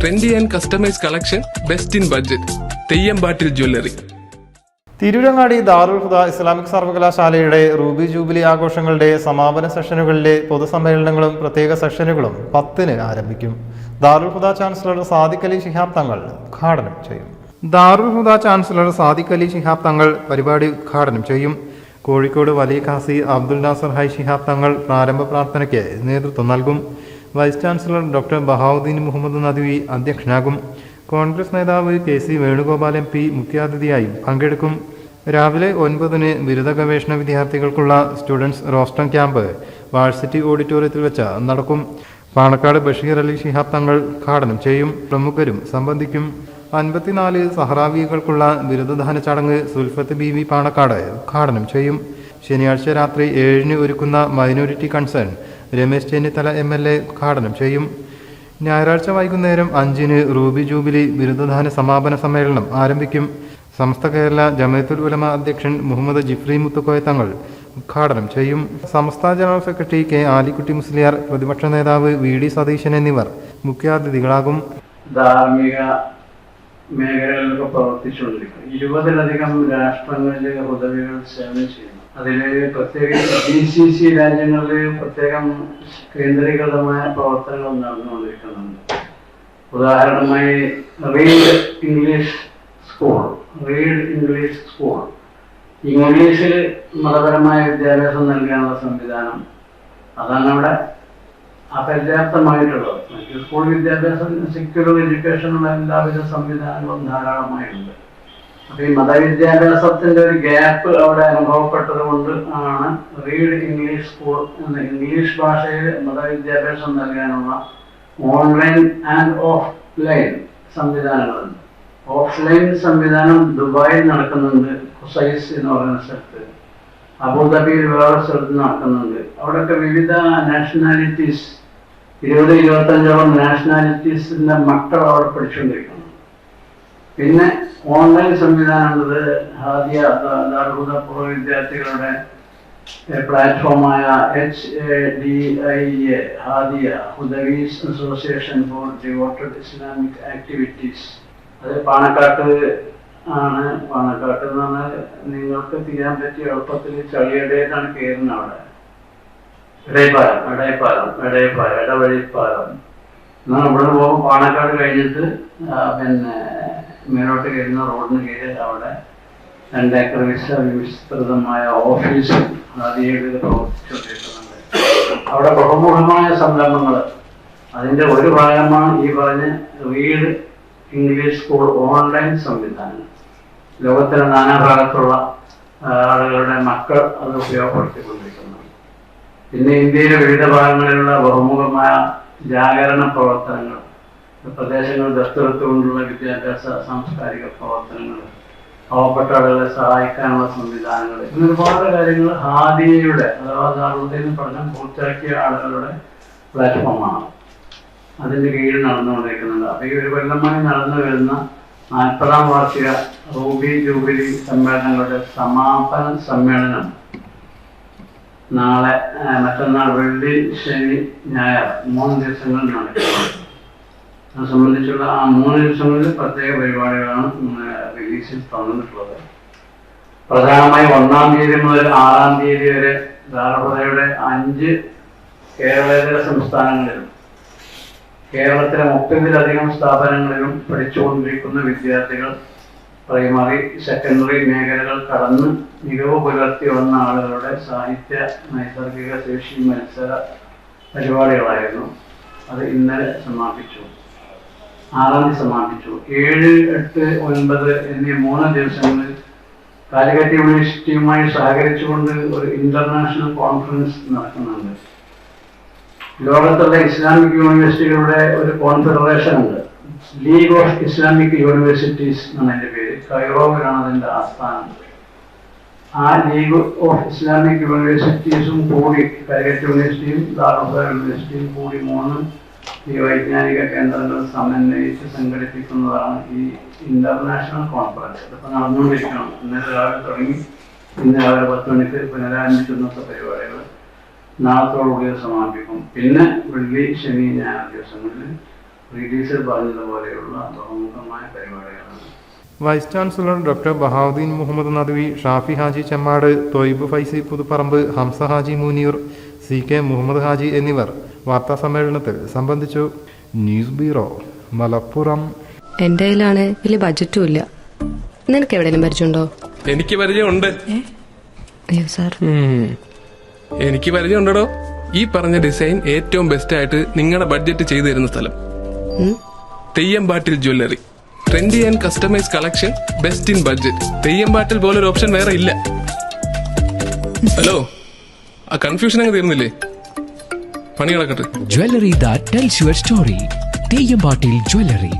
Trendy and customise collection best in budget Theyyampattil jewellery Tirurangadi Darul Huda Islamic സർവകലാശാലയുടെ ruby jubilee ആഘോഷങ്ങളുടെ സമാപന സെഷനുകളിലെ പൊതുസമ്മേളനങ്ങളും പ്രത്യേക സെഷനുകളും പത്തിന് ആരംഭിക്കും. ദാറുൽ ഹുദ ചാൻസലർ സാദിഖ് അലി ശിഹാബ് തങ്ങൾ ഉദ്ഘാടനം ചെയ്യും. ദാറുൽ ഹുദ ചാൻസലർ സാദിഖ് അലി ശിഹാബ് തങ്ങൾ പരിപാടി ഉദ്ഘാടനം ചെയ്യും. കോഴിക്കോട് വലിയ ഖാസി അബ്ദുൽ നാസർ ഹൈ ശിഹാബ് തങ്ങൾ പ്രാരംഭ പ്രാർത്ഥനയ്ക്ക് നേതൃത്വം നൽകും. Vice chancellor doctor Bahauddeen Muhammad Nadvi അധ്യക്ഷനാകും. Congress നേതാവ് K C Venugopal M P മുഖ്യാതിഥിയായി പങ്കെടുക്കും. രാവിലെ ഒൻപതിന് ബിരുദ ഗവേഷണ വിദ്യാർത്ഥികൾക്കുള്ള സ്റ്റുഡൻസ് റോസ്റ്റം ക്യാമ്പ് വാഴ്സിറ്റി ഓഡിറ്റോറിയത്തിൽ വെച്ച് നടക്കും. പാണക്കാട് ബഷീർ അലി ശിഹാബ് തങ്ങൾ ഉദ്ഘാടനം ചെയ്യും. പ്രമുഖരും സംബന്ധിക്കും അൻപത്തിനാല് സഹറാവികൾക്കുള്ള ബിരുദദാന ചടങ്ങ് സുൽഫത്ത് ബി വി പാണക്കാട് ഉദ്ഘാടനം ചെയ്യും. ശനിയാഴ്ച രാത്രി ഏഴിന് ഒരുക്കുന്ന minority concern Ramesh Chennithala M L A ഉദ്ഘാടനം ചെയ്യും. ഞായറാഴ്ച വൈകുന്നേരം അഞ്ചിന് റൂബി ജൂബിലി ബിരുദദാന സമാപന സമ്മേളനം ആരംഭിക്കും. സമസ്ത കേരള ജമയത്തുൽ ഉലമ അധ്യക്ഷൻ മുഹമ്മദ് ജിഫ്രി മുത്തുക്കോയ തങ്ങൾ ഉദ്ഘാടനം ചെയ്യും. സംസ്ഥാന general secretary K Alikutty Musliyar പ്രതിപക്ഷ നേതാവ് വി ഡി സതീശൻ എന്നിവർ മുഖ്യാതിഥികളാകും. ധാർമ്മിക മേഖലകളിലൊക്കെ പ്രവർത്തിച്ചുകൊണ്ടിരിക്കുന്നു. ഇരുപതിലധികം രാഷ്ട്രങ്ങളിലെ ഹുദവികൾ സേവനം ചെയ്യുന്നു. അതിൽ പ്രത്യേക ജി സി സി രാജ്യങ്ങളിൽ പ്രത്യേകം കേന്ദ്രീകൃതമായ പ്രവർത്തനങ്ങൾ നടന്നുകൊണ്ടിരിക്കുന്നുണ്ട്. ഉദാഹരണമായി read English school read English school ഇംഗ്ലീഷിൽ മതപരമായ വിദ്യാഭ്യാസം നൽകാനുള്ള സംവിധാനം. അതാണ് അവിടെ അപര്യാപ്തമായിട്ടുള്ളത്. മറ്റ് സ്കൂൾ വിദ്യാഭ്യാസം സെക്യുലർ എഡ്യൂക്കേഷനുള്ള എല്ലാവിധ സംവിധാനങ്ങളും ധാരാളമായിട്ടുണ്ട്. അപ്പൊ ഈ മതവിദ്യാഭ്യാസത്തിന്റെ ഒരു ഗ്യാപ്പ് അവിടെ അനുഭവപ്പെട്ടത് കൊണ്ട് ആണ് റീഡ് ഇംഗ്ലീഷ് സ്കൂൾ എന്ന ഇംഗ്ലീഷ് ഭാഷയിൽ മതവിദ്യാഭ്യാസം നൽകാനുള്ള ഓൺലൈൻ ആൻഡ് ഓഫ് ലൈൻ സംവിധാനങ്ങളുണ്ട് ഓഫ്ലൈൻ സംവിധാനം ദുബായിൽ നടക്കുന്നുണ്ട് ഹുസൈസ് എന്ന് പറയുന്ന സ്ഥലത്ത്. അബുദാബിയിൽ വേറെ സ്ഥലത്ത് നടക്കുന്നുണ്ട്. അവിടെയൊക്കെ വിവിധ നാഷണാലിറ്റീസ് ഇരുപത് ഇരുപത്തഞ്ചോളം നാഷണാലിറ്റീസിന്റെ മക്കൾ അവിടെ പഠിച്ചുകൊണ്ടിരിക്കുന്നു. പിന്നെ ഓൺലൈൻ സംവിധാനമുള്ളത് ഹാദിയ ദാർഹുദ പൂർവ വിദ്യാർത്ഥികളുടെ പ്ലാറ്റ്ഫോമായ H A D I A Hadia Hudawis association for devoted Islamic activities. അത് പാണക്കാട്ട് ആണ്. പാണക്കാട്ട് എന്ന് പറഞ്ഞാൽ നിങ്ങൾക്ക് തീരാൻ പറ്റിയ എളുപ്പത്തിൽ ചളിയുടേതാണ് കയറുന്നത് അവിടെ. ഇടയപ്പാലം ഇടയപ്പാലം ഇടയപ്പാലം ഇടവഴിപ്പാലം. എന്നാൽ ഇവിടെ പോകുമ്പോൾ പാണക്കാട് കഴിഞ്ഞിട്ട് പിന്നെ മേലോട്ട് കയറുന്ന റോഡിന് കീഴിൽ അവിടെ രണ്ടേക്കർ വിശ വിസ്തൃതമായ ഓഫീസ് ആദ്യമായിട്ട് പ്രവർത്തിച്ചുകൊണ്ടിരിക്കുന്നുണ്ട്. അവിടെ ബഹുമുഖമായ സംരംഭങ്ങൾ. അതിന്റെ ഒരു ഭാഗമാണ് ഈ പറഞ്ഞ റീഡ് ഇംഗ്ലീഷ് സ്കൂൾ ഓൺലൈൻ സംവിധാനം. ലോകത്തിലെ നാനാഭാഗത്തുള്ള ഭാഗത്തുള്ള ആളുകളുടെ മക്കൾ അത് ഉപയോഗപ്പെടുത്തിക്കൊണ്ടിരിക്കുന്നു. പിന്നെ ഇന്ത്യയിലെ വിവിധ ഭാഗങ്ങളിലുള്ള ബഹുമുഖമായ ജാഗരണ പ്രവർത്തനങ്ങൾ. പ്രദേശങ്ങൾ ദത്തെടുത്തുകൊണ്ടുള്ള വിദ്യാഭ്യാസ സാംസ്കാരിക പ്രവർത്തനങ്ങൾ പാവപ്പെട്ട ആളുകളെ സഹായിക്കാനുള്ള സംവിധാനങ്ങൾ ഇങ്ങനെ ഒരുപാട് കാര്യങ്ങൾ ഹാദിയയുടെ അഥവാ ദാറുദ്ദീൻ പഠനം പൂർത്തിയാക്കിയ ആളുകളുടെ പ്ലാറ്റ്ഫോമാണ്. അതിന്റെ കീഴിൽ നടന്നുകൊണ്ടിരിക്കുന്നുണ്ട്. അപ്പൊ ഈ ഒരു കൊല്ലമായി നടന്നു വരുന്ന നാൽപ്പതാം വാർഷിക റൂബി ജൂബിലി സമ്മേളനങ്ങളുടെ സമാപന സമ്മേളനം നാളെ മറ്റന്നാൾ വെള്ളി ശനി ഞായർ മൂന്ന് ദിവസങ്ങളിൽ നടക്കും. അത് സംബന്ധിച്ചുള്ള ആ മൂന്ന് ദിവസങ്ങളിൽ പ്രത്യേക പരിപാടികളാണ് റിലീസിൽ തന്നിട്ടുള്ളത്. പ്രധാനമായി ഒന്നാം തീയതി മുതൽ ആറാം തീയതി വരെ ധാരഹുദയുടെ അഞ്ച് കേരളേതര സംസ്ഥാനങ്ങളിലും കേരളത്തിലെ മുപ്പതിലധികം സ്ഥാപനങ്ങളിലും പഠിച്ചുകൊണ്ടിരിക്കുന്ന വിദ്യാർത്ഥികൾ പ്രൈമറി സെക്കൻഡറി മേഖലകൾ കടന്ന് മികവ് പുലർത്തി വന്ന ആളുകളുടെ സാഹിത്യ നൈസർഗിക ശേഷി മത്സര പരിപാടികളായിരുന്നു. അത് ഇന്നലെ സമാപിച്ചു. ആറാം തീയതി സമാപിച്ചു ഏഴ് എട്ട് ഒൻപത് എന്നീ മൂന്ന് ദിവസങ്ങളിൽ കാലിക്കറ്റ് യൂണിവേഴ്സിറ്റിയുമായി സഹകരിച്ചുകൊണ്ട് ഒരു ഇന്റർനാഷണൽ കോൺഫറൻസ് നടക്കുന്നുണ്ട്. ലോകത്തുള്ള ഇസ്ലാമിക് യൂണിവേഴ്സിറ്റികളുടെ ഒരു കോൺഫെഡറേഷൻ ഉണ്ട്. ലീഗ് ഓഫ് ഇസ്ലാമിക് യൂണിവേഴ്സിറ്റീസ് എന്നാണ് അതിന്റെ പേര്. കൈറോവിലാണ് അതിന്റെ ആസ്ഥാനം. ആ ലീഗ് ഓഫ് ഇസ്ലാമിക് യൂണിവേഴ്സിറ്റീസും കൂടി കാലിക്കറ്റ് യൂണിവേഴ്സിറ്റിയും ദാറുസ യൂണിവേഴ്സിറ്റിയും കൂടി മൂന്ന് വൈജ്ഞാനിക കേന്ദ്രങ്ങൾ സമന്വയിച്ച് സംഘടിപ്പിക്കുന്നതാണ് ഈ ഇന്റർനാഷണൽ കോൺഫറൻസ് ഇതിപ്പോൾ നടന്നുകൊണ്ടിരിക്കണം. ഇന്നലെ രാവിലെ തുടങ്ങി. ഇന്ന് രാവിലെ പത്ത് മണിക്ക് പുനരാരംഭിക്കുന്ന പരിപാടികൾ നാളത്തോടുകൂടി സമാപിക്കും. പിന്നെ വെള്ളി ശനി ഞായർ ദിവസങ്ങളിൽ റീഡീസർ പറഞ്ഞതുപോലെയുള്ള ബഹുമുഖമായ പരിപാടികളാണ്. Vice chancellor doctor Bahauddeen Muhammad Nadvi Shafi Haji Chemmad Thoyyib Faizy Puthuparamba Hamsa Haji Muneer C K Muhammad Haji എന്നിവർ വാർത്താ സമ്മേളനത്തിൽ സംബന്ധിച്ചു ന്യൂസ് ബ്യൂറോ മലപ്പുറം. എന്റെ കയ്യിലാണ് വലിയ ബജറ്റും ഇല്ല. നിനക്ക് എവിടെയെങ്കിലും പരിചയമുണ്ടോ? എനിക്ക് പരിചയമുണ്ട്. അയ്യോ സാർ. എനിക്ക് പരിചയമുണ്ടോ ഈ പറഞ്ഞ ഡിസൈൻ ഏറ്റവും ബെസ്റ്റ് ആയിട്ട് നിങ്ങളുടെ ബഡ്ജറ്റ് ചെയ്തു തരുന്ന സ്ഥലം? Theyyampattil jewellery trendy and customise collection best in budget Theyyampattil പോലൊരു ഓപ്ഷൻ വേറെ ഇല്ല. ഹലോ ആ കൺഫ്യൂഷൻ അങ്ങ് തീർന്നില്ലേ? പണി കിടക്കട്ടെ Jewelry that tells your story. Teyambatil Jewelry.